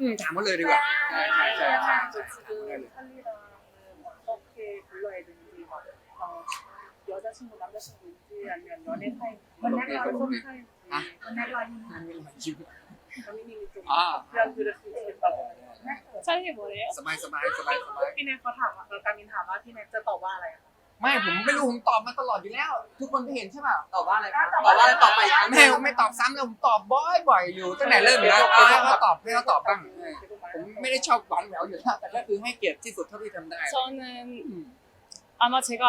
อืมถามเขาเลยดีกว่าใช่ใช่ใช่ใช่ใช่ถามเขาได้เลย 찰리랑은 어떻게 불러야 되는지 막 어, 여자친구 남자친구인지 아니면 연애 사이 어떻게 썸 그렇게. 사이인지 아. 연애 라인이 นั่นไม่ไหวชิว 가민님이 좀 아. 답변 드릴 수 있겠다고 찰리 뭐래요? สบายสบายสบายสบาย พี่แน็กเขาถามว่าเออการมินถามว่าพี่แน็กจะตอบว่าอะไรอะ ไม่ผมไม่รู้ผมตอบมาตลอดอยู่แล้ว ทุกคนเห็นใช่ป่ะ ตอบว่าอะไรครับ ต ต อ อ บบ ว่า ว่า อะ อะไร ไร ต ต อ อ บบ ไป ไป อ่ะ ไม่ไม่ตอบซ้ำเลยผมตอบบ่อยบ่อยๆอยู่ตั้งแต่เริ่มอยู่แล้วเอาให้เขาตอบให้เขาตอบบ้างผมไม่ได้ชอบหวานแหววอยู่แล้วแต่ก็คือให้เกียรติที่สุดเท่าที่ทำได้ 저는 อืม 아마 제가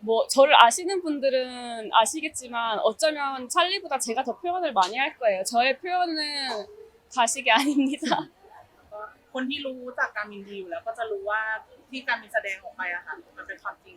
뭐 저를 아시는 분들은 아시겠지만 어쩌면 찰리보다 제가 더 표현을 많이 할 거예요. 저의 표현은 가식이 아닙니다. คนที่รู้จากการมินดีอยู่แล้วก็จะรู้ว่าที่การมินแสดงออกไปอะค่ะมันเป็นความจริง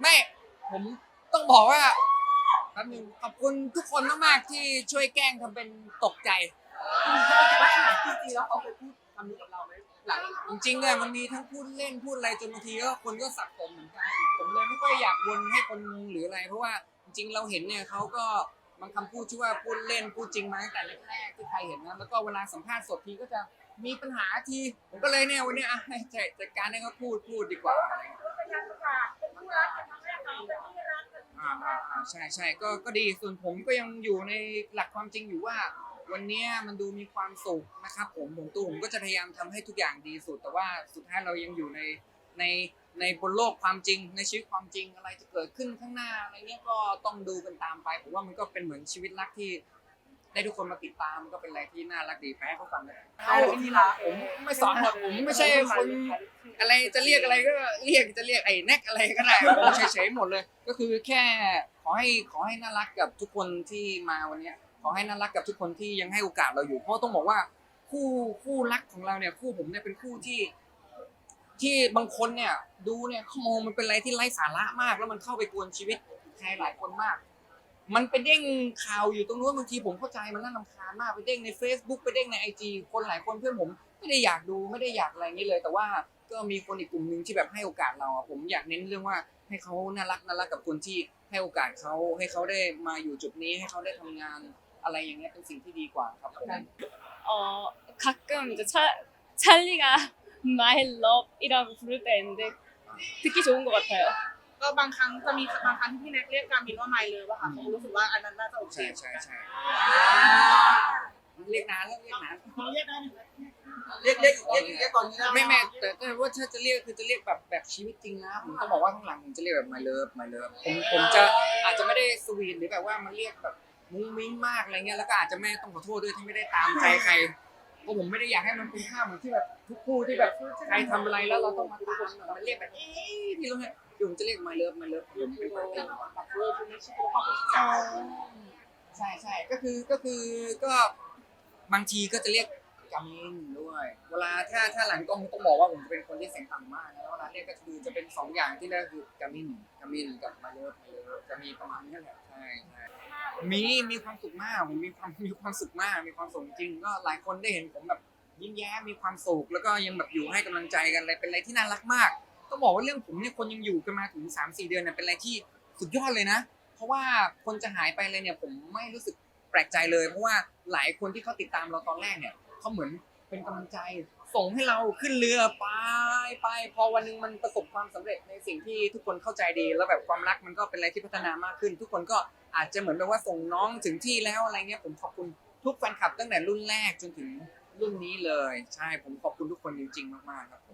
ไม่ ผมต้องบอกว่าแป๊บนึงขอบคุณทุกคนมากๆที่ช่วยแกล้งทำเป็นตกใจ จริงๆแล้วเขาเคยพูดคำนี้กับเราไหม หลังจริงๆเนี่ยมันมีทั้งพูดเล่นพูดอะไรจนบางทีก็คนก็สับสนเหมือนกันผมเลยไม่ค่อยอยากวนให้คนงงหรืออะไร เพราะว่าจริงๆเราเห็นเนี่ยเขาก็บางคำพูดที่ว่าพูดเล่นพูดจริงมาตั้งแต่แรกๆที่ใครเห็นนะแล้วก็เวลาสัมภาษณ์สดทีก็จะมีปัญหาทีผมก็เลยเนี่ยวันเนี้ยอะให้จัดการให้เขาพูดพูดดีกว่าอะไรอย่างเงี้ยพยายามประกาศเป็นคู่รักกันทั้งแรกเขาเป็นที่รักกันอ่าอ่าอ่าใช่ใช่ก็ก็ดีส่วนผมก็ยังอยู่ในหลักความจริงอยู่ว่า วันเนี้ยมันดูมีความสุขนะครับผมผมตัวผมก็จะพยายามทำให้ทุกอย่างดีสุด แต่ว่าสุดท้ายเรายังอยู่ในในในบนโลกความจริงในชีวิตความจริงอะไรจะเกิดขึ้นข้างหน้าอะไรเงี้ยก็ต้องดูกันตามไปผมว่ามันก็เป็นเหมือนชีวิตรักที่ ได้ทุกคนมาติดตามมันก็เป็นอะไรที่น่ารักดีแพ้เขาฟังเลยเอาที่รักผมไม่สอนหรอกผมไม่ใช่คนอะไรจะเรียกอะไรก็เรียกจะเรียกไอ้แน็กอะไรก็ได้ผมเฉยๆหมดเลย ก็คือแค่ขอให้ขอให้น่ารักกับทุกคนที่มาวันเนี้ย ขอให้น่ารักกับทุกคนที่ยังให้โอกาสเราอยู่ เพราะต้องบอกว่าคู่คู่รักของเราเนี่ยคู่ผมเนี่ยเป็นคู่ที่ ที่บางคนเนี่ย ดูเนี่ยเขามองมันเป็นอะไรที่ไร้สาระมาก แล้วมันเข้าไปกวนชีวิตใครหลายคนมาก มันไปเด้งข่าวอยู่ตรงนู้นบางทีผมเข้าใจมันน่ารำคาญมากไปเด้งใน Facebook ไปเด้งในไอจีคนหลายคนเพื่อนผมไม่ได้อยากดูไม่ได้อยากอะไรอย่างนี้เลย แต่ว่าก็มีคนอีกกลุ่มหนึ่งที่แบบให้โอกาสเราอะผมอยากเน้นเรื่องว่าให้เขาน่ารักน่ารักกับคนที่ให้โอกาสเขาให้เขาได้มาอยู่จุดนี้ให้เขาได้ทำงาน อะไรอย่างเงี้ยเป็นสิ่งที่ดีกว่าครับเออคักผม어가끔이제찰찰리가 My Love 이라고 부를 때 있는데 듣기น은것 같아 요. ก็บางครั้งจะมีบางครั้งที่พี่แน็กเรียกการบินว่าไมล์เลยว่าค่ะผมรู้สึกว่าอันนั้นน่าจะโอเคใช่ใช่ใช่เรียกนานเรียกนานเรียกเรียกเรียกเรียกเรีกตอนนี้นะไม่แม่แต่แต่ว่าถ้าจะเรียกคือจะเรียกแบบแบบชีวิตจริงนะผมต้บอกว่าข้างหลังผมจะเรียกแบบไมล์เลิฟไมล์เลิฟผมผมจะอาจจะไม่ได้สวีทหรือแบบว่ามันเรียกแบบ มุ้งมิ้งมากอะไรเงี้ยแล้วก็อาจจะไม่ต้องขอโทษด้วยที่ไม่ได้ตามใจใครเพราะผมไม่ได้อยากให้มันเป็นภาพเหมือนที่แบบทุกคู่ที่แบบใครทำอะไรแล้วเราต้องมาตามมันเรียกแบบเอ๊ะที่เราเนี่ยคือผมจะเรียก my love my love ผมเป็นปกติใช่ใช่ก็คือก็คือก็บางทีก็จะเรียก กามินด้วย เวลาถ้าถ้าหลังกล้องต้องบอกว่าผมเป็นคนที่เสียงต่ำมากนะเวลาเรียกก็คือจะเป็นสองอย่างที่เรียกคือกามินกามินกับมาเลิฟมาเลิฟจะมีประมาณนี้แหละใช่ใช่มีมีความสุขมากผมมีความมีความสุขมาก มีความสุขจริง ก็หลายคนได้เห็นผมแบบยิ้มแย้มมีความสุขแล้วก็ยังแบบอยู่ให้กำลังใจกันอะไรเป็นอะไรที่น่ารักมากต้องบอกว่าเรื่องผมเนี่ยคนยังอยู่กันมาถึงสามสี่เดือนเนี่ยเป็นอะไรที่สุดยอดเลยนะ เพราะว่าคนจะหายไปเลยเนี่ยผมไม่รู้สึกแปลกใจเลย เพราะว่าหลายคนที่เขาติดตามเราตอนแรกเนี่ย เขาเหมือนเป็นกำลังใจ ส่งให้เราขึ้นเรือไปไปพอวันหนึงมันประสบความสำเร็จในสิ่งที่ทุกคนเข้าใจดี แล้วแบบความรักมันก็เป็นอะไรที่พัฒนามากขึ้น ทุกคนก็อาจจะเหมือนแบบว่าส่งน้องถึงที่แล้วอะไรเงี้ยผมขอบคุณทุกแฟนคลับตั้งแต่รุ่นแรกจนถึงรุ่นนี้เลย ใช่ผมขอบคุณทุกคนจริง ๆ มากๆครับ